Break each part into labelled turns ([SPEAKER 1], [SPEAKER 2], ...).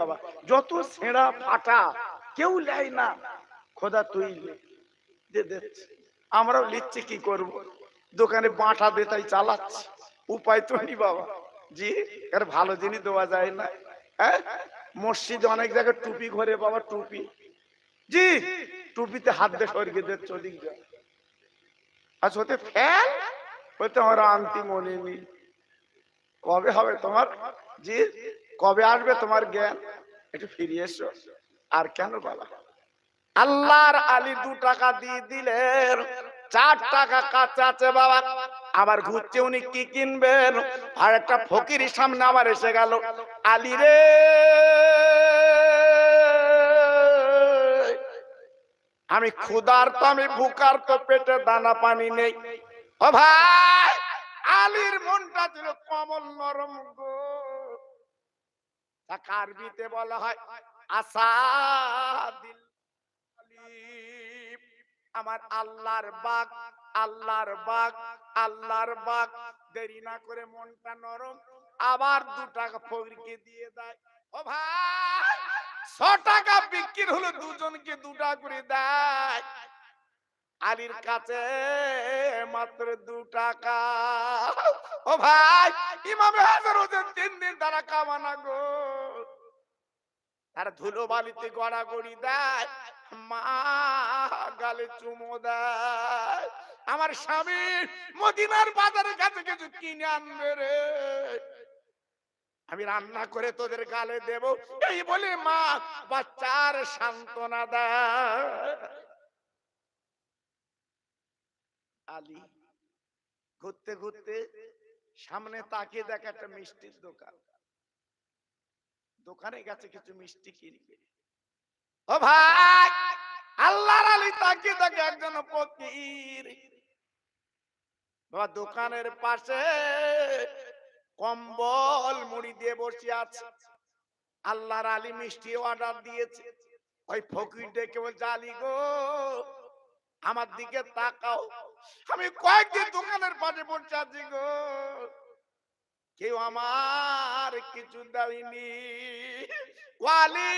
[SPEAKER 1] বাবা, যত ছেঁড়া ফাটা, কেউ নেয় না। খোদা তুই আমরাও লিচ্ছি কি করব? দোকানে বাঁটা দে, তাই চালাচ্ছি। উপায় তো নি বাবা। জি, এর ভালো জিনিস দেওয়া যায় না। হ্যাঁ? মসজিদে অনেক জায়গায় টুপি ঘরে বাবা, টুপি। জি, টুপিতে হাত দিয়ে সরিয়ে দে চলিক যা। আচ্ছা হতে ফেল? হতে আমার আনতি মনে কবে হবে তোমার? জি। কবে আসবে তোমার জ্ঞান? একটু ফিরে এসো। আর কেন বাবা আল্লাহর আলী দু টাকা দিয়ে দিলেন। চার টাকা কাঁচা আছে বাবা। আবার ঘুরছে উনি কি কিনবেন? আর একটা ফকির সামনে আবার এসে গেল। আলী রে! আমি ক্ষুধার তো আমি ভুকার তো পেটে দানা পানি নেই। ও ভাই, আলীর মনটা ছিল কমল নরম গো। তা কারবিতে বলা হয়? আশা দিল আমার আল্লাহর বাগ আল্লাহর বাগ আল্লাহর বাগ। দেরি না করে মনটা নরম আবার দু টাকা ফকিরকে দিয়ে দেয়। ও ভাই ছ টাকা বিক্রি হলো দুজনকে দু টাকা করে দেয়। আলীর কাছে মাত্র দু টাকা। ও ভাই ইমাম হাজার ওজন তিন দিন তারা কামানা গো। তারা ধুলো বালিতে গড়াগড়ি দেয়, মা গালে চুমো দেয়। আমার স্বামী মদিনার বাজারের কাছে কিছু কিনে আনবে রে। আমি রান্না করে তোদের গালে দেব, এই বলে মা বাচ্চার সান্ত্বনা দেয়। ঘুরতে ঘুরতে সামনে তাকিয়ে দেখ একটা মিষ্টির দোকান। দোকানে গেছে কিছু মিষ্টি কিনবে। ও ভাই, আল্লাহর আলী তাকিয়ে দেখে একজন ফকির। বাবা, দোকানের পাশে কম্বল মুড়ি দিয়ে বসে আছে। আল্লাহর আলী মিষ্টি অর্ডার দিয়েছে। ওই ফকির ডেকে বলছে, আলী গো, আমার দিকে তাকাও। আমি কয়েকদিন দোকানের পাশে বসে আছি গো। কেউ আমার কিছু দেয়নি। ওয়ালি,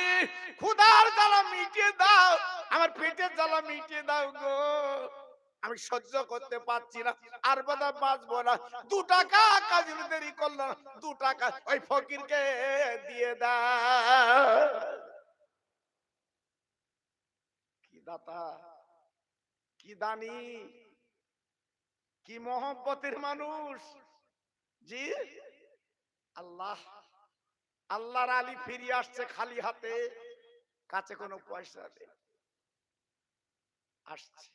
[SPEAKER 1] খুদার জ্বালা মিটিয়ে দাও, আমার পেটের জ্বালা মিটিয়ে দাও গো। আমি সহ্য করতে পারছি না, আর বোধ বাঁচবো না। দু টাকা কাজে দেরি করল। দু টাকা ওই ফকিরকে দিয়ে দাও। কি দাতা, কি দানি, কি মহব্বতের মানুষ, জি? আল্লাহ, আল্লাহর আলী ফিরে আসছে খালি হাতে, কাছে কোনো পয়সা নেই। আসছে।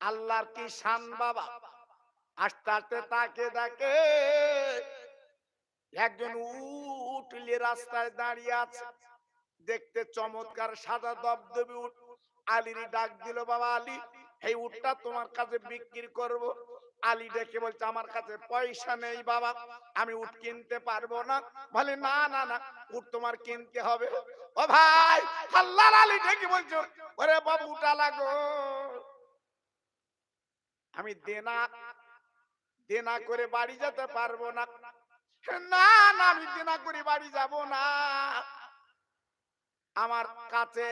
[SPEAKER 1] আল্লাহর কি শান বাবা? আস্তে আস্তে তাকে দেখে একজন উঠলে রাস্তায় দাঁড়িয়ে আছে। দেখতে চমৎকার সাদা দবদবে উঠ আলীর ডাক দিল, বাবা আলী, এই উঠটা তোমার কাছে বিক্রি করব? আলী ডেকে বলছে, আমার কাছে পয়সা নেই বাবা, আমি উট কিনতে পারব না। বলে, না না না, উট তোমার কিনতে হবে। ও ভাই, আল্লাহর আলী ডেকে বলছো, ওরে বাবু উটা লাগো। আমি দেনা দেনা করে বাড়ি যেতে পারব না। না না, আমি দেনা করে বাড়ি যাব না। আমার কাছে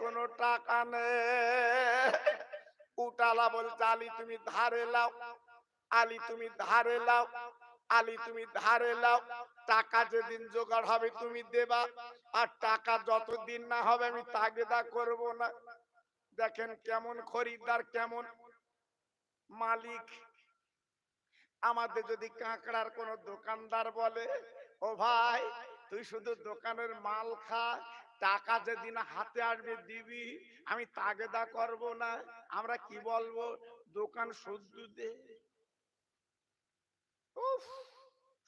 [SPEAKER 1] কোনো টাকা নেই। উটালা বলছে, আলী, তুমি ধারে লাও। আলী, তুমি ধারে লাও। আলী, তুমি ধারে লাও। টাকা যেদিন জোগাড় হবে তুমি দেবা। আর টাকা যতদিন না হবে আমি তাগেদা করব না। দেখেন কেমন খরিদ্দার, কেমন মালিক। আমাদের যদি কাঁকড়ার কোন দোকানদার বলে, ও ভাই, তুই শুধু দোকানের মাল খা, টাকা যেদিন হাতে আসবে দিবি, আমি তাগেদা করব না। আমরা কি বলব? দোকান শুদ্ধ দে।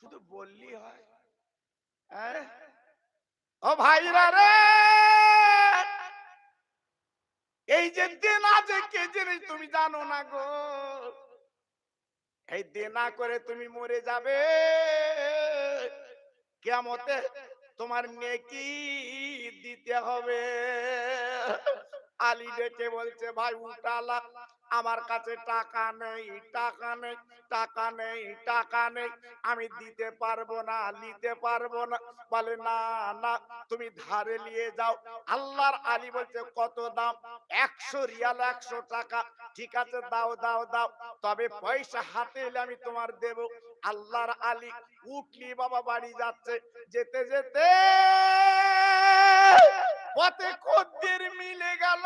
[SPEAKER 1] শুধু বললি হয়। হ্যাঁ? ও ভাইরা রে! এই যে দেনা আছে কে জিনিস তুমি জানো না গো? এই দেনা করে তুমি মরে যাবে। কেমতে তোমার নেকি দিতে হবে। আলী ডেকে বলছে ভাই উঠালা আমার কাছে টাকা নেই টাকা নেই টাকা নেই টাকা নেই। আমি দিতে পারব না, নিতে পারব না। বলে, না না, তুমি ধারে নিয়ে যাও। আল্লাহর আলী বলছে, কত দাম? একশো রিয়াল, একশো টাকা। ঠিক আছে, দাও দাও দাও। তবে পয়সা হাতে এলে আমি তোমার দেব। আল্লাহর আলী উঠলি বাবা বাড়ি যাচ্ছে। যেতে যেতে পথে কদ্দের মিলে গেল।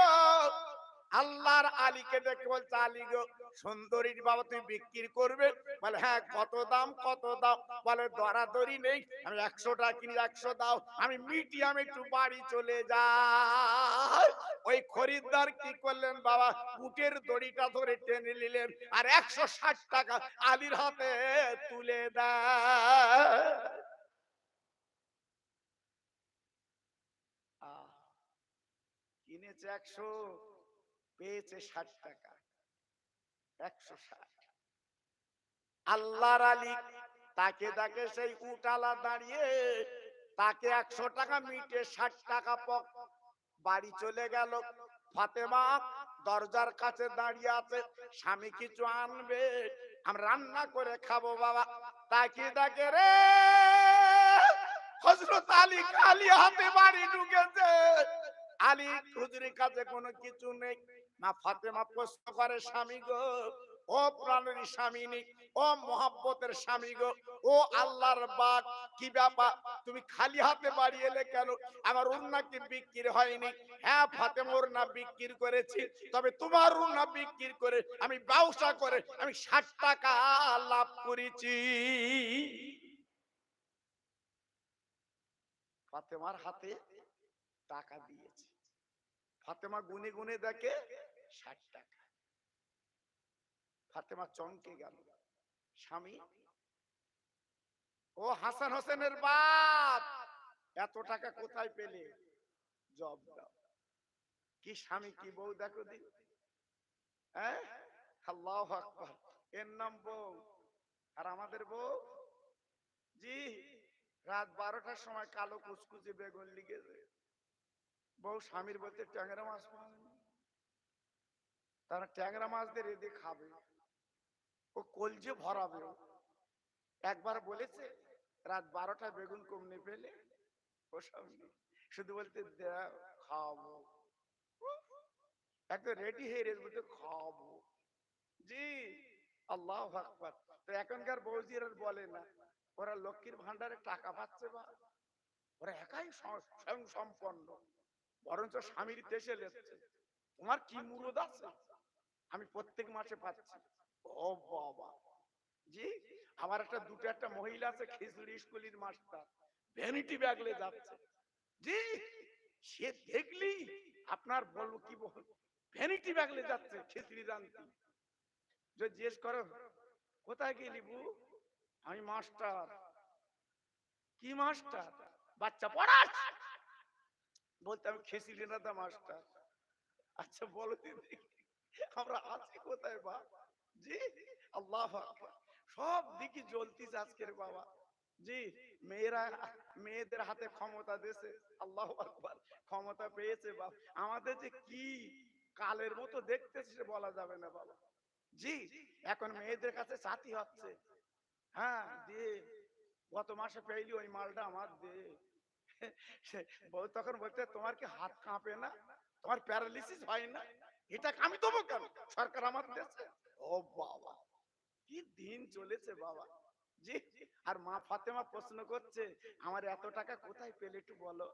[SPEAKER 1] আল্লাহর আলীকে দেখে বলছে, আলী গো, সুন্দরীর বাবা তুই বিক্রি করবে? বলে হ্যাঁ কত দাম কত দাম? বলে, দরাদরি নেই, আমি একশো টাকা কিনি, একশো দাও, আমি মিডিয়াম একটু বাড়ি চলে যাই। ওই খরিদ্দার কি করলেন বাবা? উটের দড়িটা ধরে টেনে নিলেন আর একশো ষাট টাকা আলীর হাতে তুলে দেয়। কিনেছে একশো। পেয়েছে ষাট টাকা। একশো ষাট। আল্লাহর আলী তাকে তাকে সেই উটালা দাঁড়িয়ে তাকে একশো টাকা মিটে ষাট টাকা পক। বাড়ি চলে গেল। ফাতেমা দরজার কাছে দাঁড়িয়ে আছে। স্বামী কিছু আনবে। আমরা রান্না করে খাব বাবা। তাকে তাকে রে হজরত আলী খালি হাতে বাড়ি ঢুকেছে। আলী হুজুরের কাছে কোনো কিছু নেই। মা ফাতেমা প্রশ্ন করে স্বামী গো, ও প্রাণের স্বামী ও মহাব্বতের স্বামী গো, ও আল্লাহর বাগ কি ব্যাপার? তুমি খালি হাতে বাড়ি এলে কেন? আমার উন্না কি বিক্রি হয়নি। হ্যাঁ ফাতেমা উন্না বিক্রি করেছি, তবে তোমার উন্না বিক্রি করে আমি ব্যবসা করে আমি ষাট টাকা লাভ করেছি। ফাতেমার হাতে টাকা দিয়েছে। ফাতেমা গুনে গুনে দেখে ষাট টাকা। ফাতেমা চমকে গেল। স্বামী, ও হাসান হোসেনের বাপ, এত টাকা কোথায় পেলে? জব দাও। কি স্বামী, কি বউ দেখো হ্যাঁ? এর নাম বউ। আর আমাদের বউ? জি, রাত বারোটার সময় কালো কুচকুচে বেগুন লিখেছে। বউ স্বামীর বলতে ট্যাংরা মাছ পাওনি তারা ট্যাংরা মাছদের দিয়ে খাবে। ও কলজে ভরাবে। একবার বলেছে, রাত বারোটায় বেগুন কমনে পেলে নেই। শুধু বলতে খাওয়াবো একদম রেডি হয়ে রেস বলতে জি, আল্লাহ তো এখনকার বৌজির আর বলে না, ওরা লক্ষ্মীর ভান্ডারে টাকা পাচ্ছে বা? ওরা একাই স্বয়ং সম্পন্ন। বরঞ্চ স্বামীর দেশে লেখছে তোমার কি মুরদ আছে? আমি প্রত্যেক মাসে পাচ্ছি। ও বাবা। জি, আমার একটা দুটো একটা মহিলা আছে খিচুড়ি স্কুলের মাস্টার। ভ্যানিটি ব্যাগলে যাচ্ছে। জি, সে দেখলি আপনার বলব কি বল ভ্যানিটি ব্যাগলে যাচ্ছে খিচুড়ি জানতি যে জিজ্ঞেস করো, কোথায় গেলি বু? আমি মাস্টার। কি মাস্টার? বাচ্চা পড়াস? বলতে আমি খিচুড়ি না মাস্টার। আচ্ছা বলো দিদি আমরা আছি কোথায় বা জি, আল্লাহ সব দিকে আজকের বাবা। জি, মেয়েরা, মেয়েদের হাতে ক্ষমতা দিয়েছে, আল্লাহ ক্ষমতা পেয়েছে বাবা আমাদের যে কি কালের মতো দেখতেছে সে বলা যাবে না বাবা। জি, এখন মেয়েদের কাছে সাথী হচ্ছে। হ্যাঁ দে। গত মাসে পেইলি ওই মালটা আমার, দে। তখন বলতে তোমার কি হাত কাঁপে না? তোমার প্যারালিসিস হয় না? এটা আমি দেবো কেন? সরকার আমার দেশে। ও বাবা, কি দিন চলেছে বাবা। জি, আর মা ফাতেমা প্রশ্ন করছে, আমার এত টাকা কোথায় পেলে একটু বলো?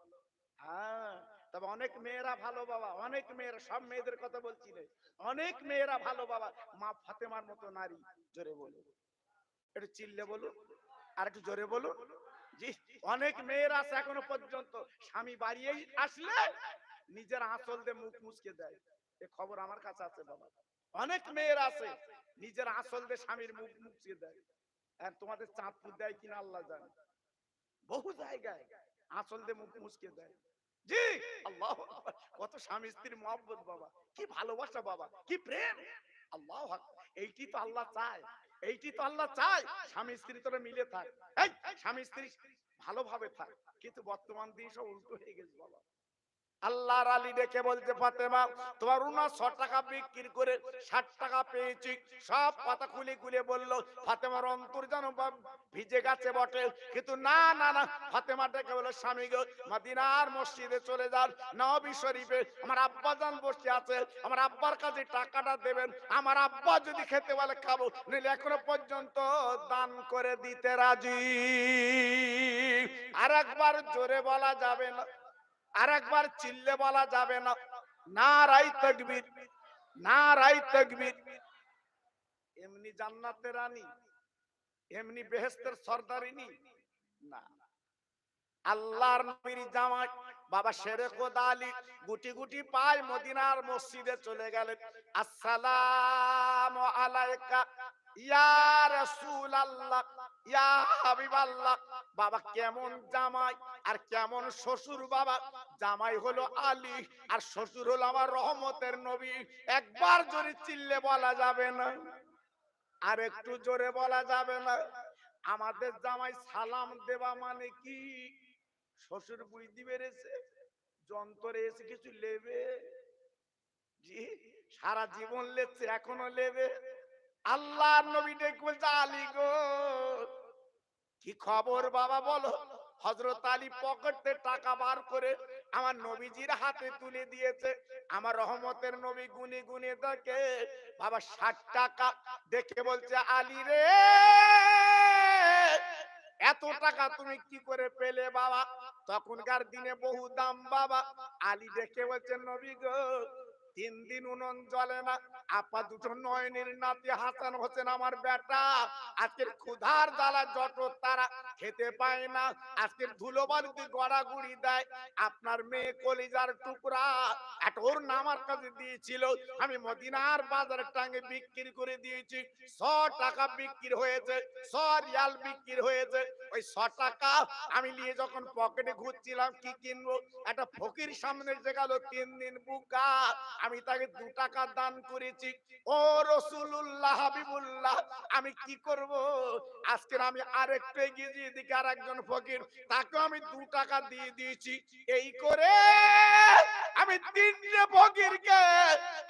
[SPEAKER 1] হ্যাঁ তবে অনেক মেয়েরা ভালো বাবা, অনেক মেয়েরা, সব মেয়েদের কথা বলছি রে। অনেক মেয়েরা ভালো বাবা, মা ফাতেমার মতো নারী, জোরে বলুন। একটু চিল্লে বলুন, আর একটু জোরে বলুন। জি, অনেক মেয়েরা আছে এখনও পর্যন্ত, স্বামী বাড়িয়েই আসলে নিজের আঁচল দিয়ে মুখ মুচকে দেয়। এ খবর আমার কাছে আছে বাবা। অনেক মেয়ের আছে নিজের আঁচল দিয়ে স্বামীর মুখ দেয়। আর তোমাদের চাঁদপুর দেয় কিনা আল্লাহ জানে। বহু জায়গায় আঁচল দিয়ে মুখ দেয় জি আল্লাহ কত স্বামী স্ত্রীর মহব্বত বাবা। কি ভালোবাসা বাবা কি প্রেম। আল্লাহ এইটি তো আল্লাহ চায়। এইটি তো আল্লাহ চায়। স্বামী স্ত্রী তোরা মিলে থাক। এই, স্বামী স্ত্রী ভালোভাবে থাক। কিন্তু বর্তমান দিন সব উল্টো হয়ে গেছে বাবা। আল্লাহর আলী ডেকে বলছে, ফাতেমা, তোমার উনাশ টাকা বিক্রি করে ষাট টাকা পেয়েছি। সব কথা খুলে খুলে বলল, ফাতেমার অন্তর যেন ভিজে গেছে বটে। কিন্তু না না না, ফাতেমা ডেকে বলে স্বামী গো, মদিনার মসজিদে চলে যান। নবী শরীফে আমার আব্বা জান বসে আছে। আমার আব্বার কাছে টাকাটা দেবেন। আমার আব্বা যদি খেতে বলে, খাব। নইলে এখনও পর্যন্ত দান করে দিতে রাজি। আর একবার জোরে বলা যাবে না। আর একবার চিল্লে বলা যাবে না। রাই তকবীর না রাই তকবীর। এমনি জান্নাতের রানী, এমনি বেহেস্তের সর্দারিনী। না। আল্লাহর নবীর জামাই, বাবা শেরে খোদা আলী গুটি গুটি পায় মদিনার মসজিদে চলে গেলেন। আসসালামু আলাইকা। বাবা কেমন জামাই আর কেমন শ্বশুর বাবা? জামাই হলো আলী আর শ্বশুর হলো আমার রহমতের নবী। একবার জোরে চিল্লে বলা যাবে না, আর একটু জোরে বলা যাবে না। আমাদের জামাই সালাম দেওয়া মানে কি? শ্বশুর বুঝতে পেরেছে? যন্ত্রে এসে কিছু লেবে? জি, সারা জীবন লেচ্ছে এখনও লেবে? আল্লাহর নবী ডেকে বলছে, আলী গো, কি খবর বাবা বলো? হজরত আলী পকেটে টাকা বার করে আমার নবীজির হাতে তুলে দিয়েছে। আমার রহমতের নবী গুনে গুনে দেখে, বাবা ষাট টাকা দেখে বলছে, আলী রে, এত টাকা তুমি কি করে পেলে বাবা? তখনকার দিনে বহু দাম বাবা। আলী দেখে বলছে, নবী গো, তিন দিন উনন জলে না আপা দুটো নয়নের নাতি হাসান হোসেন আমার বেটা। আজকের ক্ষুধার জ্বালা যত তারা খেতে পায় না। আজকের ধুলো বালুতে গড়াগুড়ি দেয়, আপনার মেয়ে কলিজার টুকরা। একটা ওর নামার কাছে দিয়েছিল, আমি মদিনার বাজারে টাঙ্গে বিক্রি করে দিয়েছি। ছ টাকা বিক্রি হয়েছে ছ রিয়াল বিক্রি হয়েছে। ওই ছ টাকা আমি নিয়ে যখন পকেটে ঘুরছিলাম, কি কিনবো? একটা ফকির সামনে যে গেল, তিন দিন বুকা। আমি তাকে দু টাকা দান করেছি। ও রসুল্লাহ হাবিবুল্লাহ, আমি কি করব? আজকে আমি আরেকটু এগিয়ে দিয়ে দিকে আর একজন ফকির তাকে আমি দু টাকা দিয়ে দিয়েছি। এই করে আমি তিনটে ফকিরকে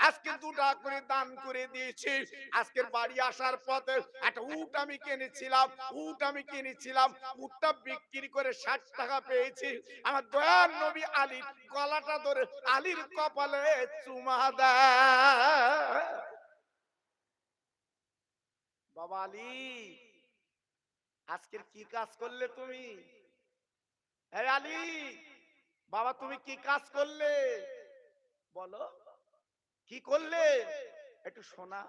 [SPEAKER 1] আজকে দুটা করে দান করে দিয়েছি। আজকের বাড়ি আসার পথে একটা উট আমি কিনেছিলাম। উট আমি কিনেছিলাম। উটটা বিক্রি করে ষাট টাকা পেয়েছি। আমার দয়ার নবী আলী গলাটা ধরে আলীর কপালে চুমা দেয়। বাবা আলী আজকের কি কাজ করলে তুমি? এই আলী বাবা তুমি কি কাজ করলে? বলো কি করলে? একটু শোনা।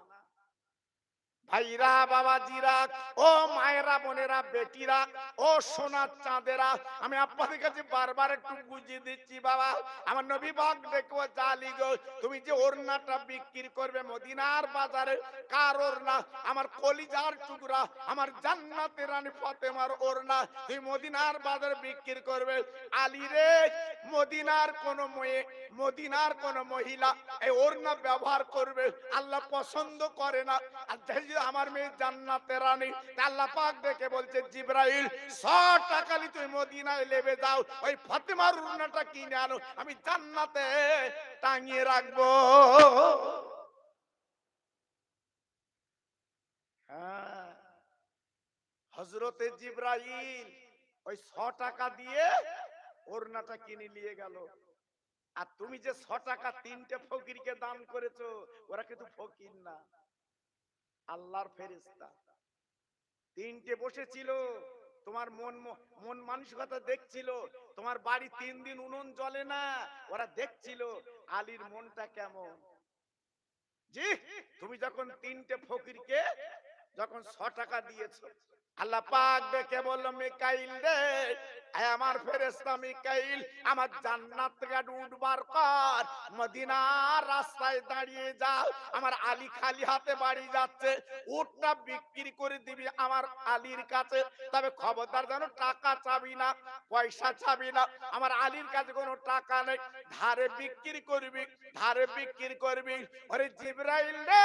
[SPEAKER 1] ভাইরা, বাবাজিরা, ও মায়েরা, বোনেরা, বেটিরা, ও সোনার চাঁদেরা, আমি আপনাদের কাছে বারবার একটু বুঝিয়ে দিচ্ছি, বাবা, আমার নবী বাগ দেখো, জালি গো, তুমি যে ওড়নাটা বিক্রি করবে মদিনার বাজারে, কার ওড়না? আমার কলিজার টুকরা, আমার জান্নাতের রানী ফাতেমার ওড়না, তুমি মদিনার বাজারে বিক্রি করবে। আলী রে, মদিনার কোন মেয়ে, মদিনার কোন মহিলা এই ওড়না ব্যবহার করবে, আল্লাহ পছন্দ করে না। আর যেহেতু আমার মেয়ে জান্নাতে আল্লাহ পাক দেখে বলছে, জিব্রাইল মদিনায় লেবে যাও। ওই ফাতেমার ওড়নাটা কিনে আনো। আমি জান্নাতে টাঙিয়ে রাখব। হ্যাঁ। হজরতে জিব্রাইল ওই ছ টাকা দিয়ে ওড়নাটা কিনে নিয়ে গেল। আর তুমি যে ছ টাকা তিনটে ফকিরকে দান করেছ, ওরা কিন্তু ফকির না। আল্লাহর ফেরিস্তা তিনটে বসেছিল, তোমার মন মন মানসিকতা দেখছিল, তোমার বাড়ি তিন দিন উনুন জ্বলে না, ওরা দেখছিল আলীর মনটা কেমন। জি, তুমি যখন তিনটে ফকিরকে যখন ছ টাকা দিয়েছ আল্লাহ পাক দেখে বলল, মিকাইল রে আমার ফেরেশতা মিকাইল, আমার জান্নাত থেকে উঠবার কর। মদিনার রাস্তায় দাঁড়িয়ে যাও আমার আলী খালি হাতে বাড়ি যাচ্ছে। উটটা বিক্রি করে দিবি আমার আলীর কাছে। তবে খবরদার যেন টাকা চাবি না, পয়সা চাবি না। আমার আলীর কাছে কোনো টাকা নেই। ধারে বিক্রি করবি, ধারে বিক্রি করবি। ওরে জিব্রাইল রে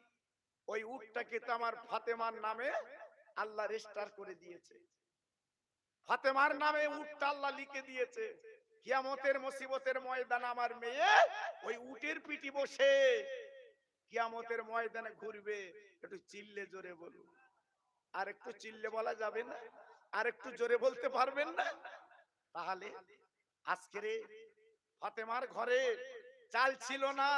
[SPEAKER 1] ওই উটটাকে তো আমার ফাতেমার নামে আল্লাহ রেজিস্টার করে দিয়েছে। ফাতেমার নামে উটটা আল্লাহ লিখে দিয়েছে। কিয়ামতের মুসিবতের ময়দান আমার মেয়ে ওই উটের পিটি বসে কিয়ামতের ময়দানে ঘুরবে। একটু চিল্লে জোরে বলুন। আর একটু চিল্লে বলা যাবে না? আর একটু জোরে বলতে পারবেন না? তাহলে আজকের ফাতেমার ঘরে চাল ছিল না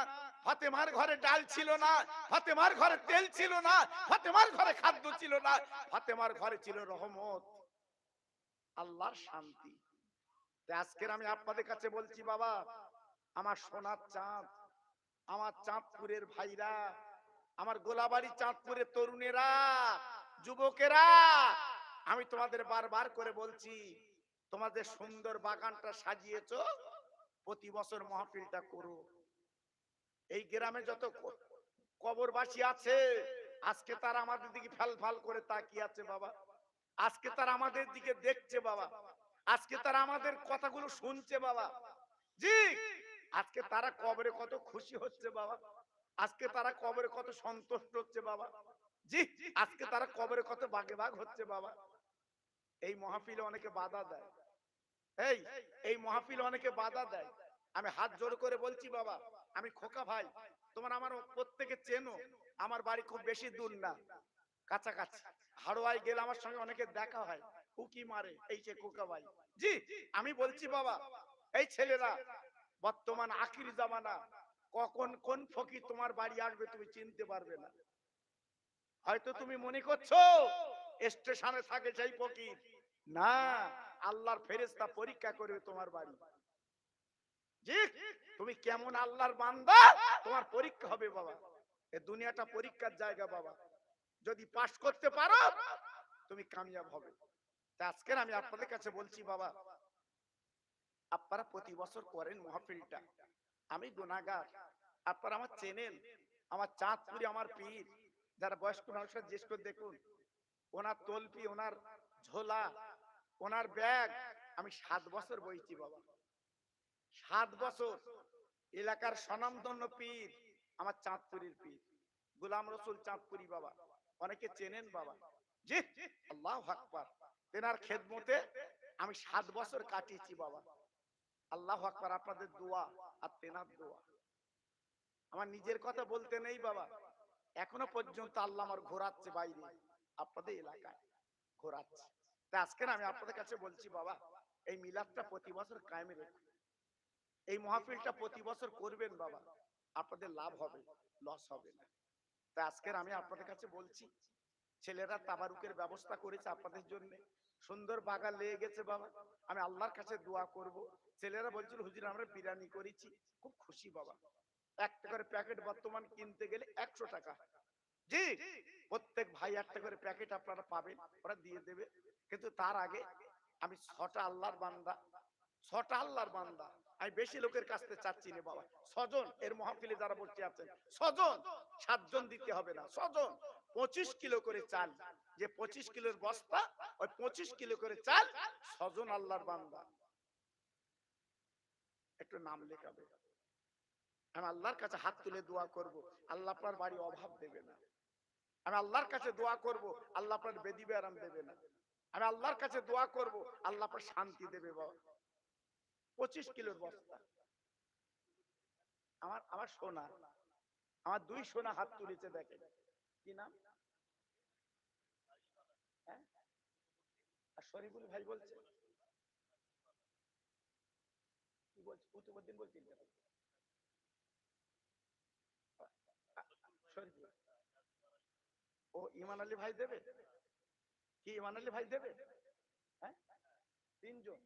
[SPEAKER 1] ফাতেমার ঘরে ডাল ছিল না, ফাতেমার ঘরে তেল ছিল না, ফাতেমার ঘরে খাদ্য ছিল না, ফাতেমার ঘরে ছিল রহমত। আল্লাহর শান্তি। আজকের আমি আপনাদের কাছে বলছি, বাবা, আমার সোনার চাঁদ, আমার চাঁদপুরের ভাইরা, আমার গোলাবাড়ি চাঁদপুরের তরুণেরা, যুবকেরা, আমি তোমাদের বারবার করে বলছি, তোমাদের সুন্দর বাগানটা সাজিয়েছো, প্রতি বছর মাহফিলটা করো। এই গ্রামে যত কবরবাসী আছে, আজকে তারা আমাদের দিকে ফাল ফাল করে তাকিয়ে আছে, বাবা। আজকে তারা আমাদের দিকে দেখছে, বাবা। আজকে তারা আমাদের কথাগুলো শুনছে, বাবা। জি, আজকে তারা কবরে কত খুশি হচ্ছে, বাবা। আজকে তারা কবরে কত সন্তুষ্ট হচ্ছে, বাবা। জি, আজকে তারা কবরে কত বাগে বাগ হচ্ছে, বাবা। এই মহাফিলে অনেকে বাধা দেয়। এই এই মহাফিল অনেকে বাধা দেয়। আমি হাত জোর করে বলছি, বাবা আমি খোকা ভাই, তোমার আমার প্রত্যেকে চেনো। আমার বাড়ি খুব বেশি দূর না। কাছাকাছি। হাড়োয়ায় গেলে আমার সঙ্গে অনেকে দেখা হয়। উকি মারে, এই যে খোকা ভাই। জি, আমি বলছি বাবা, এই ছেলেরা, বর্তমান আখির জামানা, কখন কোন ফকি তোমার বাড়ি আসবে তুমি চিনতে পারবে না। হয়তো তুমি মনে করছ, স্টেশনে থাকে সেই ফকির। না, আল্লাহর ফেরেস্তা পরীক্ষা করবে তোমার বাড়ি। তুমি কেমন আল্লাহর বান্দা? তোমার পরীক্ষা হবে বাবা। এ দুনিয়াটা পরীক্ষার জায়গা বাবা। যদি পাশ করতে পারো, তুমি কামিয়াব হবে। আজকের আমি আপনাদের কাছে বলছি বাবা, আপনারা প্রতি বছর করেন মহাফিলটা। আমি গুনাগার আপনারা আমার চেনেন। আমার চাঁদপুরি আমার পীর। যারা বয়স্ক মানুষের জ্যেষ্ঠ দেখুন, ওনার তলপি, ওনার ঝোলা, ওনার ব্যাগ। আমি সাত বছর বইছি বাবা। সাত বছর এলাকার স্বনামধন্য পীর, আমার চাঁদপুরের পীর, গুলাম রসুল চাঁদপুরি বাবা। অনেকে চেনেন বাবা। জি, আল্লাহ তেনার খেদমতে আমি সাত বছর কাটিয়েছি বাবা। আল্লাহ আপনাদের দোয়া আর তেনার দোয়া। আমার নিজের কথা বলতে নেই বাবা। এখনও পর্যন্ত আল্লাহ আমার ঘোরাচ্ছে বাইরে, আপনাদের এলাকায় ঘোরাচ্ছে। তা আজকে আমি আপনাদের কাছে বলছি বাবা, এই মিলাদটা প্রতি বছর কায়েমে রেখে। এই মহাফিলটা প্রতি বছর করবেন বাবা। আপনাদের লাভ হবে লস হবে না। তা আজকের আমি আপনাদের কাছে বলছি ছেলেরা তাবারুকের ব্যবস্থা করেছে আপনাদের জন্য। সুন্দর বাগান লেগে গেছে বাবা। আমি আল্লাহর কাছে দোয়া করব। ছেলেরা বলছিল হুজুর আমরা বিরিয়ানি করেছি। খুব খুশি বাবা। একটা করে প্যাকেট বর্তমান কিনতে গেলে একশো টাকা। জি প্রত্যেক ভাই একটা করে প্যাকেট আপনারা পাবেন ওরা দিয়ে দেবে। কিন্তু তার আগে আমি ছটা আল্লাহর বান্দা ছটা আল্লাহর বান্দা আমি বেশি লোকের কাছ থেকে চাচ্ছি না বাবা। ছজন, এর মহাফিলে যারা বসে আছেন, ছজন, সাতজন দিতে হবে না, ছজন। পঁচিশ কিলো করে চাল, যে পঁচিশ কিলোর বস্তা, ওই পঁচিশ কিলো করে চাল, ছজন আল্লাহর বান্দা। একটু নাম লেখাবে। আমি আল্লাহর কাছে হাত তুলে দোয়া করব, আল্লাহ আপনার বাড়ি অভাব দেবে না। আমি আল্লাহর কাছে দোয়া করব, আল্লাহ আপনার বেদি আরাম দেবে না। আমি আল্লাহর কাছে দোয়া করব, আল্লাহ আপনার শান্তি দেবে বাবা। পঁচিশ কিলোর বস্তা। আমার আমার সোনা। আমার দুই সোনা হাত তুলেছে দেখে কি নাম? হ্যাঁ? আর শরীফুল ভাই বলছে? কি বলছে? কুতুবুদ্দিন শরীফুল ও ইমান আলী ভাই দেবে? কি ইমান আলী ভাই দেবে? হ্যাঁ? তিনজন।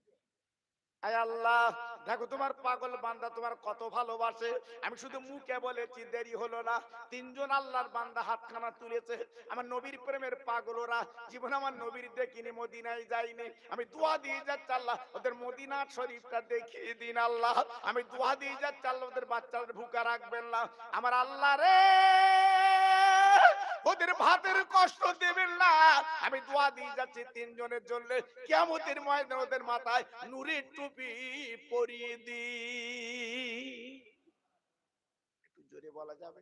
[SPEAKER 1] আল্লাহ, দেখো তোমার পাগল বান্দা তোমার কত ভালোবাসে। আমি শুধু মুখে বলেছি, দেরি হলো না। তিনজন আল্লাহর বান্দা হাতখানা তুলেছে। আমার নবীর প্রেমের পাগল ওরা জীবন আমার নবীর দেখিনি, মদিনায় যাইনি। আমি দোয়া দিয়ে যাচ্ছি আল্লাহ, ওদের মদিনা শরীফটা দেখিয়ে দিন আল্লাহ। আমি দোয়া দিয়ে যাচ্ছি আল্লাহ, ওদের বাচ্চাদের ভুকা রাখবেন না। আমার আল্লাহ রে! ওদের ভাতের কষ্ট দেবেন না। আমি দোয়া দিয়ে যাচ্ছি তিনজনের জন্য। কেমতের ময়দান ওদের মাথায় নুরের টুপি পরিয়ে দি। একটু জোরে বলা যাবে?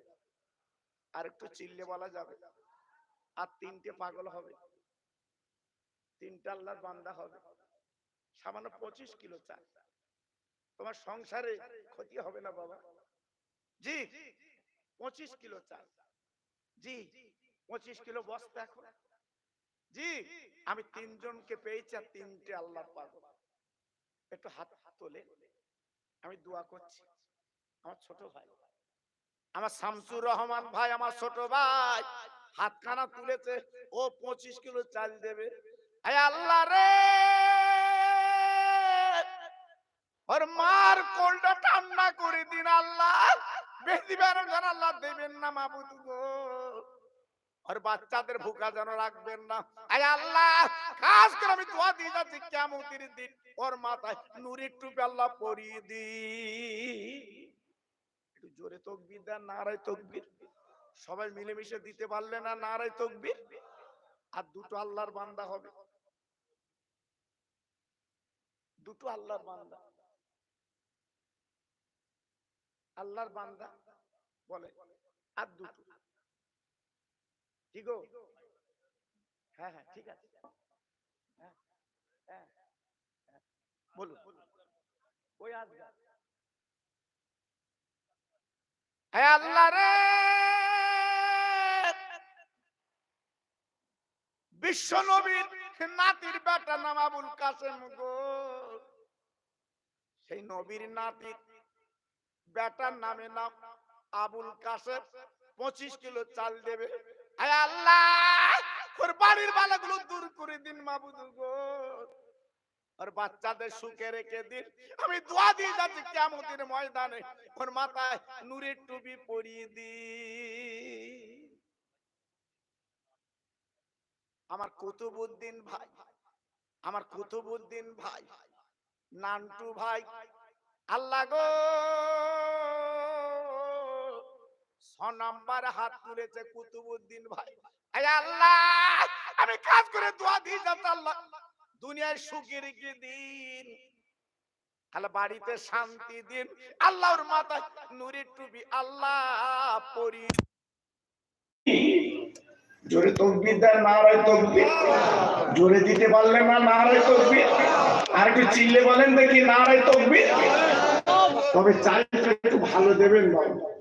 [SPEAKER 1] আর একটু চিল্লে বলা যাবে? আর তিনটে পাগল হবে। তিনটা আল্লাহর বান্দা হবে। সামান্য পঁচিশ কিলো চাল তোমার সংসারে ক্ষতি হবে না বাবা। জি পঁচিশ কিলো চাল জি। পঁচিশ কিলো বস্তা এখন। জি, আমি তিনজনকে পেয়েছি আর তিনটে আল্লাহ একটু হাত তোলে। আমি দোয়া করছি। আমার ছোট ভাই। আমার শামসুর রহমান ভাই, আমার ছোট ভাই। হাতখানা তুলেছে। ও পঁচিশ কিলো চাল দেবে। আল্লাহ রে! ওর মার কোলটা ঠান্ডা করে দিন আল্লাহ। বেশি বেরো যেন আল্লাহ দেবেন না মাবুদ গো আর বাচ্চাদের ভুকা যেন রাখবেন না। আয় আল্লাহ খাস করে আমি দোয়া দিয়ে যাচ্ছি কেমতির দিন? ওর মাথায় নুরির টুপি আল্লাহ পরিয়ে দি। একটু জোরে তকবির দেন নারায় তকবির। সবাই মিলেমিশে দিতে পারলে না নারায় তকবির? আর দুটো আল্লাহর বান্দা হবে। দুটো আল্লাহর বান্দা। আল্লাহর বান্দা বলে আর দুটো। কি হ্যাঁ হ্যাঁ ঠিক আছে। হ্যাঁ, হ্যাঁ, হ্যাঁ। বলুন। ওই বিশ্ব নবীর নাতির বেটা নাম আবুল কাসেম গো। সেই নবীর নাতির বেটার নামে নাম আবুল কাসেম পঁচিশ কিলো চাল দেবে। আয় আল্লাহ, ওর বাড়ির বালাগুলো দূর করে দিন মাবুদ গো। ওর বাচ্চাদের সুখে রেখে দিন। আমি দোয়া দিয়ে যাচ্ছি কেমতের ময়দানে, ওর মাথায় নূরের টুপি পরিয়ে দি আমার কুতুবুদ্দিন ভাই, আমার কুতুবুদ্দিন ভাই, নান্টু ভাই, আল্লাহ গো। হাত তুলেছে কুতুবুদ্দিন ভাই। আল্লাহ, আমি কাজ করে দোয়া যাচ্ছি আল্লাহ। দুনিয়ায় সুখে রেখে দিন? বাড়িতে শান্তি দিন। আল্লাহর মাথায় নুরের টুপি, আল্লাহ পরি। জোরে তকবির দেন নারায় তকবির। জোরে দিতে না তকবির। আর একটু চিল্লে বলেন দেখি নারায় তকবির। তবে চালটা একটু ভালো দেবেন বাবা